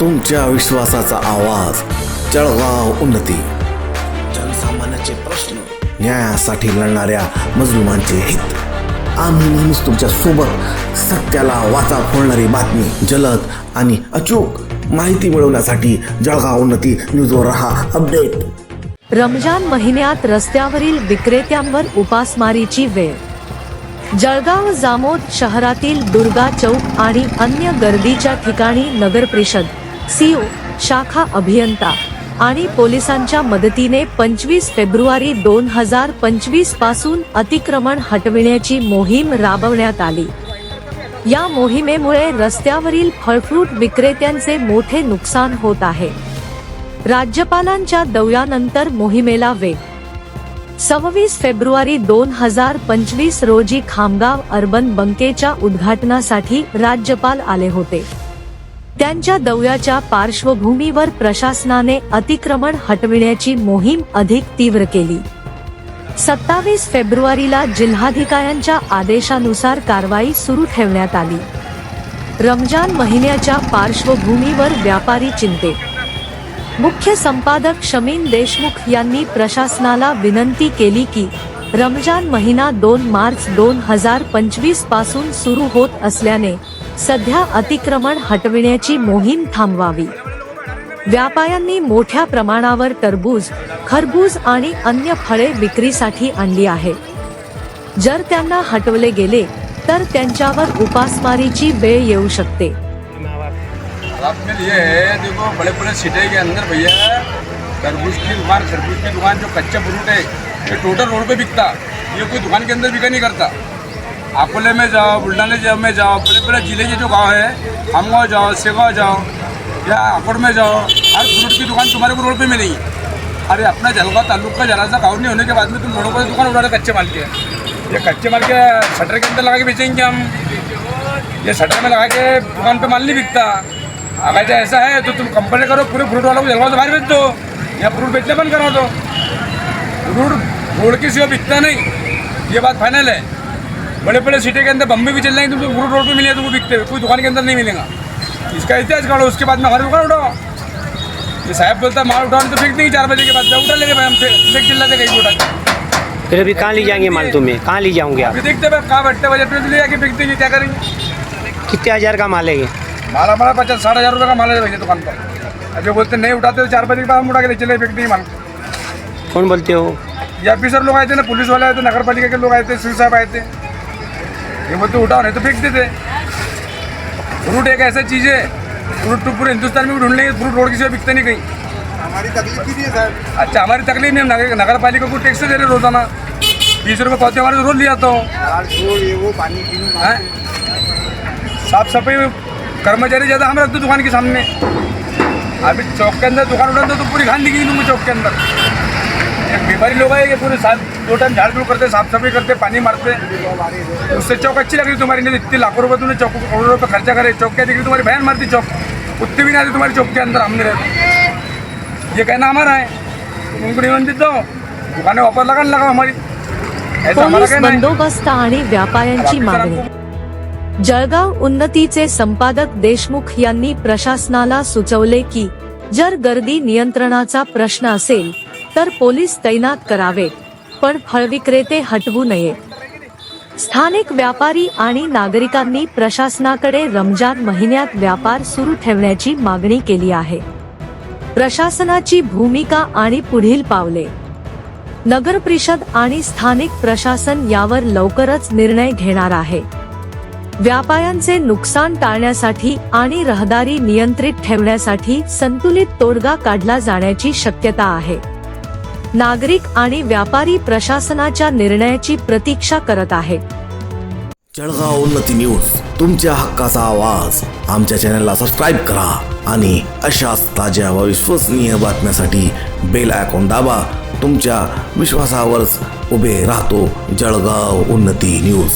तुमच्या विश्वासाचा आवाज. जळगाव उन्नती. जनसामान्याचे प्रश्न न्यायासाठी लढणाऱ्या मजलुमांचे हित. आम्ही नेहमीच तुमच्यासोबत सत्याला वाचा फोडणारी बातमी जलद आणि अचूक माहिती मिळवण्यासाठी जळगाव उन्नती न्यूजवर रहा अपडेट. रमजान महिन्यात रस्त्यावरील विक्रेत्यांवर उपासमारीची वेळ. जळगाव जामोद शहरातील दुर्गा चौक आणि अन्य गर्दीच्या ठिकाणी नगरपरिषद. सीओ शाखा अभियंता आणि पोलिसांच्या मदतीने पंचवीस फेब्रुवारी दोन हजार पंचवीसपासून अतिक्रमण हटविण्याची मोहीम राबवण्यात आली. या मोहिमेमुळे रस्त्यावरील फळफ्रूट विक्रेत्यांचे मोठे नुकसान होत आहे. राज्यपालांच्या दौऱ्यानंतर मोहिमेला वेग. सव्वीस फेब्रुवारी दोन हजार पंचवीस रोजी खामगाव अर्बन बंकेच्या उद्घाटनासाठी राज्यपाल आले होते. त्यांच्या दौऱ्याच्या पार्श्वभूमीवर प्रशासनाने अतिक्रमण हटविण्याची मोहीम अधिक तीव्र केली. सत्तावीस फेब्रुवारीला जिल्हाधिकाऱ्यांच्या आदेशानुसार कारवाई सुरू ठेवण्यात आली. रमजान महिन्याच्या पार्श्वभूमीवर व्यापारी चिंते मुख्य संपादक शमीन देशमुख यांनी प्रशासनाला विनंती केली की रमजान महिना दोन मार्च दोन हजार पंचवीसपासून सुरू होत असल्याने सध्या अतिक्रमण हटविण्याची मोहीम थांबवावी. व्यापाऱ्यांनी मोठ्या प्रमाणावर टरबूज खरबूज आणि अन्य फळे विक्रीसाठी आणली आहे. जर त्यांना हटवले गेले तर त्यांच्यावर उपासमारीची वेळ येऊ शकते. देखो बड़े बड़े सिटी के अंदर भैया तरबूज की दुकान खरबूज की दुकान जो कच्चा फ्रूट है ये टोटल रोड पे बिकता ये कोई दुकान के अंदर बिका नहीं करता। अकोले में जाओ, बुल्ढाने जाओ में जाओ, बड़े बड़े ज़िले के जो गाँव है, हमगाँव जाओ सेगाँव जाओ, या अकोट में जाओ, हर फ्रूट की दुकान तुम्हारे को रोड पे मिलेगी। अरे अपना जलगांव ताल्लुक का जरा सा गाँव नहीं होने के बाद में तुम रोडों पर दुकान उठा रहे कच्चे माल के। ये कच्चे माल के शटर के अंदर लगा के बेचेंगे हम। ये शटर में लगा के दुकान पे माल नहीं बिकता। अगर ऐसा है तो तुम कंपनी करो, पूरे फ्रूट वालों को जलवाओ तो बाहर दो, या फ्रूट बेचना बंद करो दो। फ्रूट रोड की सिवा बिकता नहीं। ये बात फाइनल है। बड़े बड़े सिटी के अंदर बम्बे भी चल रहे हैं तुमको फ्रूट रोड पे मिलेगा तुमको बिकते हुए कोई दुकान के अंदर नहीं मिलेगा। इसका इतिहास काढ़ो उसके बाद में हमारी दुकान उठाओ ये साहब बोलता माल उठाओ तो फेंक देंगे चार बजे के बाद उठा लेंगे भाई हम फेंक चिल्लाते कहीं उठा के। फिर अभी कहाँ ले जाएँगे माल तुम्हें? कहाँ ले जाओगे आप? देखते हैं भाई कहाँ बैठते बजट में तो ले जाके फेंक देंगे क्या करेंगे? कितने हज़ार का माल है ये? माल हमारा पचास साठ हज़ार रुपये का माल है भैया दुकान पर। अभी बोलते नहीं उठाते तो चार बजे के बाद हम उठा के ले चले फेंक देंगे माल। कौन बोलते हो? ये ऑफिसर लोग आए थे ना पुलिस वाले आए थे नगर पालिका के लोग आए थे सिंह साहब आए थे। ये बोलते उठाओ नहीं तो फेंक देते। फ्रूट एक ऐसा चीज़ है फ्रूट तो पूरे हिंदुस्तान में भी ढूंढ लेंगे फ्रूट रोड की सिवा बिकते नहीं कहीं। हमारी तकलीफ़ की है सर। अच्छा हमारी तकलीफ़ नहीं नगर नगर पालिका को टैक्स दे रहे रोज़ाना। बीस रुपये पौधे हमारे रोज लिया आता हूँ? साफ़ सफ़ाई कर्मचारी ज़्यादा हम रखते दुकान के सामने। अभी चौक के अंदर दुकान उठाते तो पूरी खान दिखेगी चौक के अंदर। एक बीमारी लोग आए कि पूरे साथ दो टाइम झाड़ झूड़ करते साफ सफाई करते पानी मारते. उससे चौक अच्छी लग रही तुम्हारी नहीं इतने लाखों रुपए तुमने चौक करोड़ों रुपये खर्चा करे चौक क्या दिख रही तुम्हारी बहन मारती चौक. उतनी भी नहीं आती तुम्हारी चौक के अंदर हमने रहते ये कहना हमारा है. उनको निबंधित दो. दुकानें वापस लगा लगाओ हमारी पोलीस है। बंदोबस्त आणि व्यापाऱ्यांची मागणी. जळगाव उन्नतीचे संपादक देशमुख यांनी प्रशासनाला सुचवले की जर गर्दी नियंत्रणाचा प्रश्न असेल तर पोलीस तैनात करावेत. पण फळविक्रेते हटवू नये. स्थानिक व्यापारी आणि नागरिकांनी प्रशासनाकडे रमजान महिन्यात व्यापार सुरू ठेवण्याची मागणी केली आहे. प्रशासनाची भूमिका आणि पुढील पावले. नगर परिषद आणि स्थानिक प्रशासन यावर लवकरच निर्णय घेणार आहे. व्यापाऱ्यांचे नुकसान टाळण्यासाठी आणि रहदारी नियंत्रित ठेवण्यासाठी संतुलित तोडगा काढला जाण्याची शक्यता आहे. नागरिक आणि व्यापारी प्रशासनाच्या निर्णयाची प्रतीक्षा करत आहेत. जळगाव उन्नती न्यूज तुमच्या हक्काचा आवाज. आमच्या चॅनलला सबस्क्राईब करा आणि अशाच ताज्या व विश्वसनीय बातम्यासाठी बेल आयकॉन दाबा. तुमच्या विश्वासावरच उभे राहतो जळगाव उन्नती न्यूज.